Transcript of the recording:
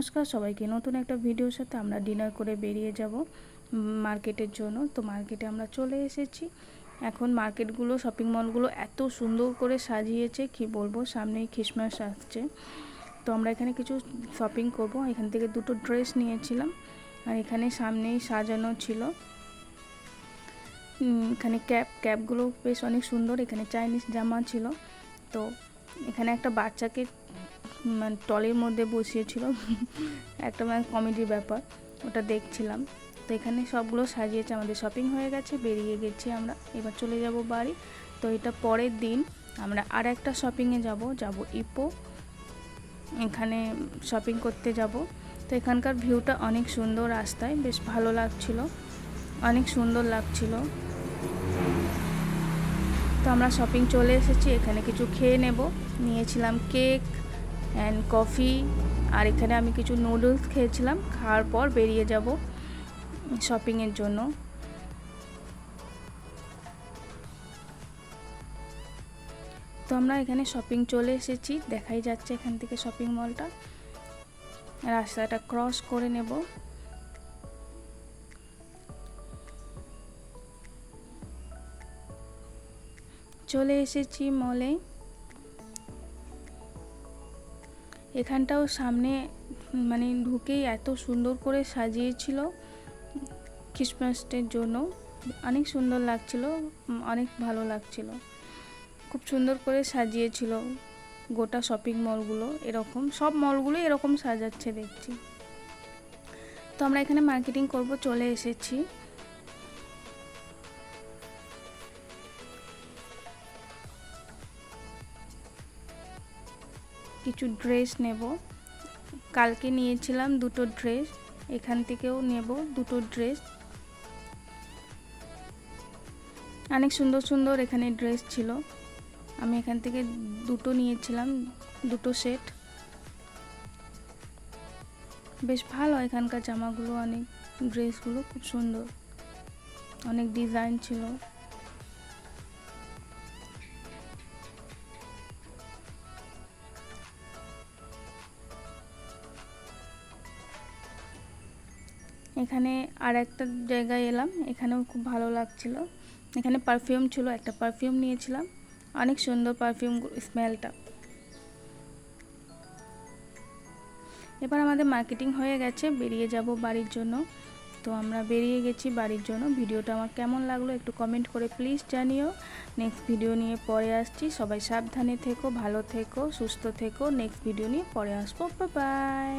নমস্কার, সবাইকে নতুন একটা ভিডিওর সাথে আমরা ডিনার করে বেরিয়ে যাব মার্কেটের জন্য। তো মার্কেটে আমরা চলে এসেছি। এখন মার্কেটগুলো, শপিং মলগুলো এত সুন্দর করে সাজিয়েছে, কি বলব, সামনেই খ্রিসমাস আসছে। তো আমরা এখানে কিছু শপিং করব। এখান থেকে দুটো ড্রেস নিয়েছিলাম আর এখানে সামনেই সাজানো ছিল। এখানে ক্যাপ, ক্যাপগুলো বেশ অনেক সুন্দর। এখানে চাইনিজ জামা ছিল। তো এখানে একটা বাচ্চাকে মানে টলের মধ্যে বসিয়েছিল। একটা মানে কমেডির ব্যাপার, ওটা দেখছিলাম। তো এখানে সবগুলো সাজিয়েছে, আমাদের শপিং হয়ে গেছে, বেরিয়ে গেছি আমরা। এবার চলে যাব বাড়ি। তো এটা পরের দিন, আমরা আর একটা শপিংয়ে যাব যাব ইপো এখানে শপিং করতে যাব। তো এখানকার ভিউটা অনেক সুন্দর রাস্তায়, বেশ ভালো লাগছিল। অনেক সুন্দর লাগছিল। তো আমরা শপিং চলে এসেছি, এখানে কিছু খেয়ে নেব। নিয়েছিলাম কেক অ্যান্ড কফি আর এখানে আমি কিছু নুডলস খেয়েছিলাম। খাওয়ার পর বেরিয়ে যাব শপিংয়ের জন্য। তো আমরা এখানে শপিং চলে এসেছি। দেখাই যাচ্ছে এখান থেকে শপিং মলটা রাস্তাটা ক্রস করে নেব। চলে এসেছি মলে এখানটাও সামনে মানে ঢুকেই এত সুন্দর করে সাজিয়েছিল ক্রিসমাসের জন্য। অনেক সুন্দর লাগছিল, অনেক ভালো লাগছিল। খুব সুন্দর করে সাজিয়েছিল গোটা শপিং মলগুলো এরকম, সব মলগুলো এরকম সাজাচ্ছে দেখছি। তো আমরা এখানে মার্কেটিং করব, চলে এসেছি। কিছু ড্রেস নেব। কালকে নিয়েছিলাম দুটো ড্রেস এখান থেকেও নেব দুটো ড্রেস অনেক সুন্দর সুন্দর এখানে ড্রেস ছিল। আমি এখান থেকে দুটো নিয়েছিলাম, দুটো সেট বেশ ভালো এখানকার জামাগুলো, অনেক ড্রেসগুলো খুব সুন্দর। অনেক ডিজাইন ছিল। এখানে আর একটা জায়গায় এলাম, এখানেও খুব ভালো লাগছিল। এখানে পারফিউম ছিল, একটা পারফিউম নিয়েছিলাম। অনেক সুন্দর পারফিউম স্মেলটা এবার আমাদের মার্কেটিং হয়ে গেছে, বেরিয়ে যাব বাড়ির জন্য। তো আমরা বেরিয়ে গেছি বাড়ির জন্য। ভিডিওটা আমার কেমন লাগল একটু কমেন্ট করে প্লিজ জানিও। নেক্সট ভিডিও নিয়ে পরে আসছি। সবাই সাবধানে থেকো, ভালো থেকো, সুস্থ থেকো। নেক্সট ভিডিও নিয়ে পরে আসব। বাই